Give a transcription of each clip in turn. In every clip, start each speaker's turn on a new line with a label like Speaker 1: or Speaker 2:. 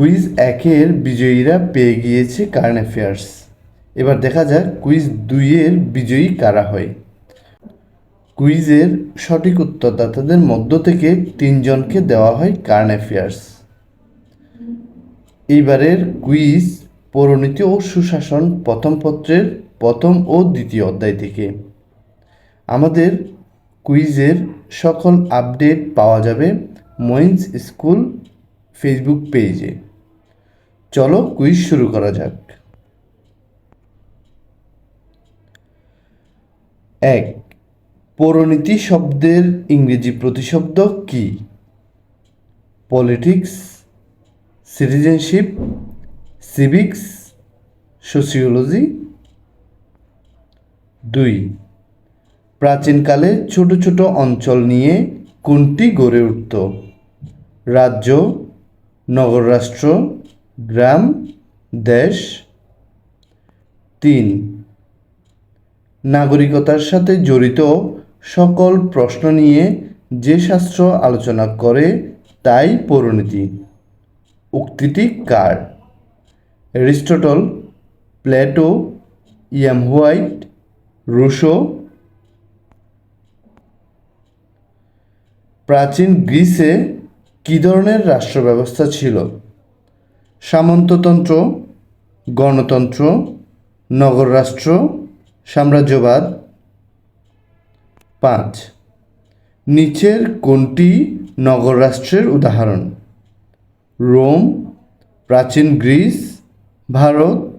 Speaker 1: Quiz একের বিজয়ীরা পেয়ে গিয়েছে কারেন্ট অ্যাফেয়ার্স। এবার দেখা যাক কুইজ দুইয়ের বিজয়ী কারা হয়। কুইজের সঠিক উত্তরদাতাদের মধ্য থেকে তিনজনকে দেওয়া হয় কারেন্ট অ্যাফেয়ার্স। এইবারের কুইজ পৌরনীতি ও সুশাসন প্রথম পত্রের প্রথম ও দ্বিতীয় অধ্যায় থেকে। আমাদের কুইজের সকল আপডেট পাওয়া যাবে মইন্স স্কুল ফেসবুক পেজে। চলো কুইজ শুরু করা যাক। এক, পৌরনীতি শব্দের ইংরেজি প্রতিশব্দ কি? Politics, citizenship, civics, sociology. দুই, প্রাচীনকালে ছোট ছোট অঞ্চল নিয়ে কোনটি গড়ে উঠত? রাজ্য, নগররাষ্ট্র গ্রাম দেশ তিন। নাগরিকতার সাথে জড়িত সকল প্রশ্ন নিয়ে যে শাস্ত্র আলোচনা করে তাই পৌরনীতি উক্তিটি কার? Aristotle Plato, E M White, Rousseau. প্রাচীন গ্রিসে কী ধরনের রাষ্ট্র ব্যবস্থা ছিল? সামন্ততন্ত্র, গণতন্ত্র, নগররাষ্ট্র, সাম্রাজ্যবাদ। পাঁচ, নিচের কোনটি নগররাষ্ট্রের উদাহরণ? রোম, প্রাচীন গ্রিস, ভারত,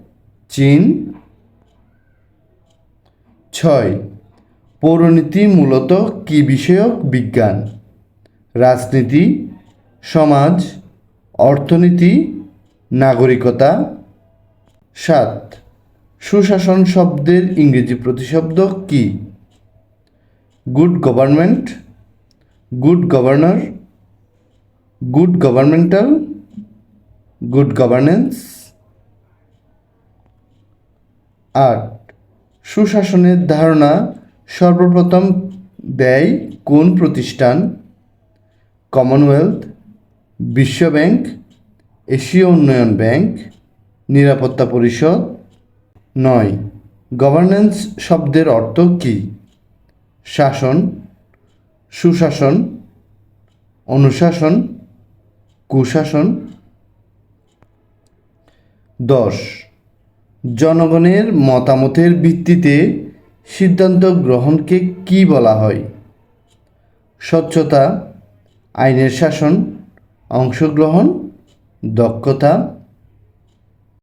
Speaker 1: চীন। ছয়, পৌরনীতি মূলত কী বিষয়ক বিজ্ঞান? রাজনীতি, সমাজ, অর্থনীতি নাগরিকতা সাত। সুশাসন শব্দের ইংরেজি প্রতিশব্দ কি? Good government, good governor, good governmental, good governance. আট। সুশাসনের ধারণা সর্বপ্রথম দেয় কোন প্রতিষ্ঠান? কমনওয়েলথ বিশ্ব ব্যাংক এশীয় উন্নয়ন ব্যাংক, নিরাপত্তা পরিষদ। নয় গভর্নেন্স শব্দের অর্থ কী? শাসন, সুশাসন, অনুশাসন, কুশাসন। দশ, জনগণের মতামতের ভিত্তিতে সিদ্ধান্ত গ্রহণকে কি বলা হয়? স্বচ্ছতা, আইনের শাসন, অংশগ্রহণ। দক্ষতা